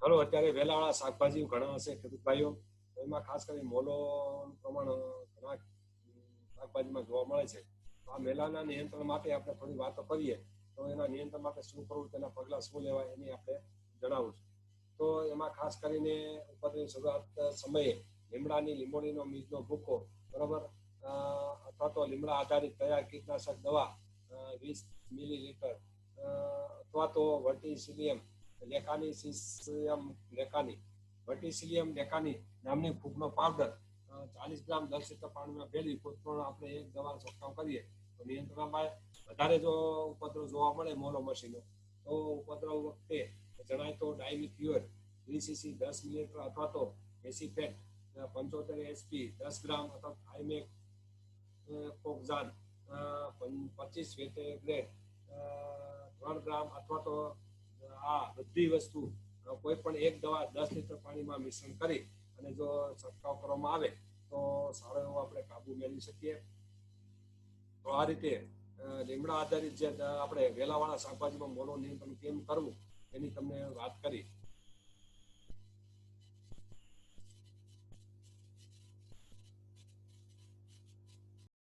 ચાલો, અત્યારે વેલાવાળા શાકભાજી ઘણા હશે ખેડૂત ભાઈઓ એમાં ખાસ કરી મોલોનું પ્રમાણ, ઘણા શાકભાજીમાં જોવા મળે છે. આ મેલાના નિયંત્રણ માટે આપણે થોડી વાતો કરીએ. તો એના નિયંત્રણ માટે શું કરવું, તેના પગલાં શું લેવાય, એની આપણે જણાવું છું. તો એમાં ખાસ કરીને ઉપદ્રવની શરૂઆત સમયે લીમડાની લીંબોળીનો બીજનો ભૂકો, બરાબર? અથવા તો લીમડા આધારિત તૈયાર કીટનાશક દવા વીસ મિલીલીટર અથવા તો verticillium lecanii સિસિયમ lecanii, verticillium lecanii નામની ફૂગનો પાવડર ચાલીસ ગ્રામ દસ લીટર પાણીમાં ભેળવી કોઈ આપણે એક દવા છંટકાવ કરીએ તો નિયંત્રણમાં વધારે જો ઉપદ્રવ જોવા મળે મોલો મશીનો, તો ઉપદ્રવ વખતે જણાય તો ડાયમિથિયોર વીસ સીસી દસ મિલીલીટર અથવા તો એસી ફેટ પંચોતેર એસપી, દસ ગ્રામ અથવા થાઇમેક કોકઝાન પચીસ ગ્રેડ ત્રણ ગ્રામ અથવા તો આ બધી વસ્તુ કોઈ પણ એક દવા દસ લીટર પાણીમાં મિશ્રણ કરી અને જો છંટકાવ કરવામાં આવે, તો સારો એવો આપણે કાબુ મેળવી શકીએ. તો આ રીતે લીમડા આધારિત જે આપણે વેલાવાળા શાકભાજીમાં મોનો નિયંત્રણ કેમ કરવું એની તમને વાત કરી.